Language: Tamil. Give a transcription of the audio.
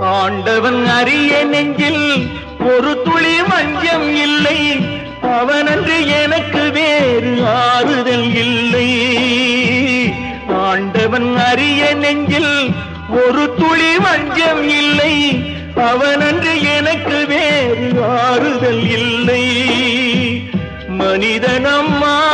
ஆண்டவன் அறிய நெஞ்சில் ஒரு துளி மஞ்சம் இல்லை. அவனன்று எனக்கு வேறு ஆறுதல் இல்லை. ஆண்டவன் அறிய நெஞ்சில் ஒரு துளி மஞ்சம் இல்லை. அவனன்று எனக்கு வேறு ஆறுதல் இல்லை. மனிதனம்மா